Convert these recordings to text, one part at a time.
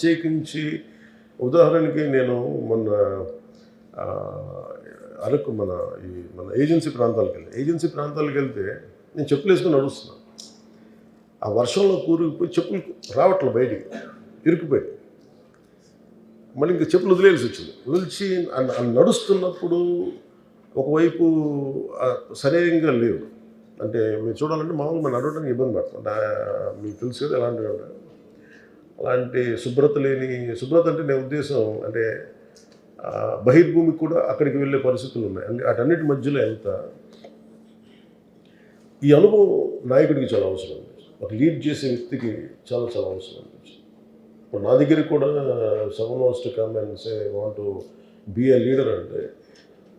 ప్రత్యేకించి ఉదాహరణకి నేను మొన్న అరకు మన ఈ మన ఏజెన్సీ ప్రాంతాలకు వెళ్ళి. ఏజెన్సీ ప్రాంతాలకు వెళ్తే నేను చెప్పులు వేసుకుని నడుస్తున్నాను ఆ వర్షంలో కూరుకుపోయి చెప్పులు రావట్లే బయటికి ఇరుక్కుపోయి. మళ్ళీ ఇంకా చెప్పులు వదిలేయాల్సి వచ్చింది. వదిలిచి నడుస్తున్నప్పుడు ఒకవైపు ఆ, సరైనగా లేవు. అంటే మీరు చూడాలంటే మామూలుగా నడవడానికి ఇబ్బంది పడుతుంది మీకు తెలుసు కదా ఎలాంటివి ఉంటాయి. అలాంటి శుభ్రత లేని శుభ్రత అంటే నేను ఉద్దేశం అంటే బహిర్భూమికి కూడా అక్కడికి వెళ్ళే పరిస్థితులు ఉన్నాయి. అంటే అటన్నిటి మధ్యలో ఎంత? ఈ అనుభవం నాయకుడికి చాలా అవసరం ఉంది ఒక లీడ్ చేసే వ్యక్తికి చాలా చాలా అవసరం అనిపించింది ఇప్పుడు నా దగ్గరికి కూడా seven was to come and say want to be a leader అంటే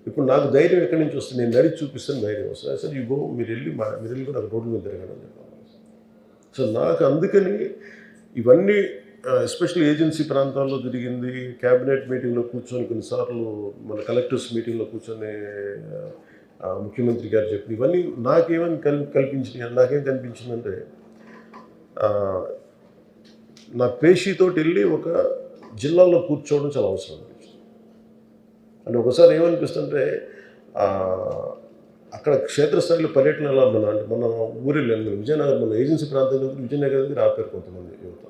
ఇప్పుడు నాకు ధైర్యం ఎక్కడి నుంచి వస్తుంది? నేను నడిచి చూపిస్తాను ధైర్యం వస్తుంది. సార్ ఈ గో మీరు వెళ్ళి మీరు వెళ్ళి కూడా రోడ్డు మీద తిరగడం చెప్పాలి. సో నాకు అందుకని ఇవన్నీ ఎస్పెషల్లీ ఏజెన్సీ ప్రాంతాల్లో తిరిగింది క్యాబినెట్ మీటింగ్లో కూర్చొని కొన్నిసార్లు మన కలెక్టర్స్ మీటింగ్లో కూర్చొని ముఖ్యమంత్రి గారు చెప్పిన ఇవన్నీ నాకేమని కల్ కల్పించినాయి? నాకేం కనిపించిందంటే నా పేషీతోటి వెళ్ళి ఒక జిల్లాలో కూర్చోవడం చాలా అవసరం అనిపిస్తుంది అంటే ఒకసారి ఏమనిపిస్తుంటే అక్కడ క్షేత్రస్థాయిలో పర్యటన ఎలా మన అంటే మన ఊరిలో విజయనగరం మన ఏజెన్సీ ప్రాంతం దగ్గర విజయనగరం దగ్గర ఆపారు కొంతమంది యువత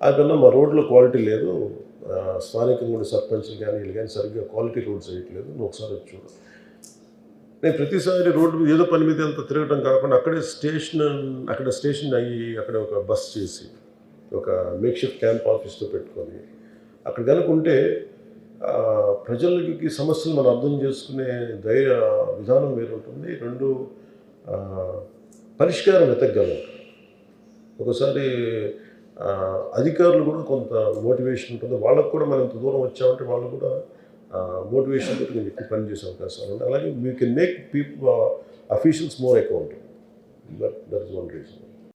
ఆ మా రోడ్లో క్వాలిటీ లేదు. స్థానికంగా ఉండే సర్పంచ్లు కానీ వీళ్ళు కానీ సరిగ్గా క్వాలిటీ రోడ్స్ వేయట్లేదు. నువ్వు ఒకసారి వచ్చి చూడు. నేను ప్రతిసారి రోడ్డు మీద ఏదో పని మీద అంత తిరగడం కాకుండా అక్కడే స్టేషన్ అక్కడ స్టేషన్ అయ్యి అక్కడ ఒక బస్ చేసి ఒక మేక్షిఫ్ట్ క్యాంప్ ఆఫీస్తో పెట్టుకొని అక్కడ కనుక ఉంటే ప్రజలకి సమస్యలు మనం అర్థం చేసుకునే ధైర్య విధానం వేరుంటుంది రెండు పరిష్కారం వెతకగలం. ఒకసారి అధికారులు కూడా కొంత మోటివేషన్ ఉంటుంది. వాళ్ళకు కూడా మనం ఇంత దూరం వచ్చామంటే వాళ్ళు కూడా మోటివేషన్ తోటి కొంచెం ఎక్కువ పనిచేసే అవకాశాలు ఉంటాయి. అలాగే we can make people officials more account that that is one reason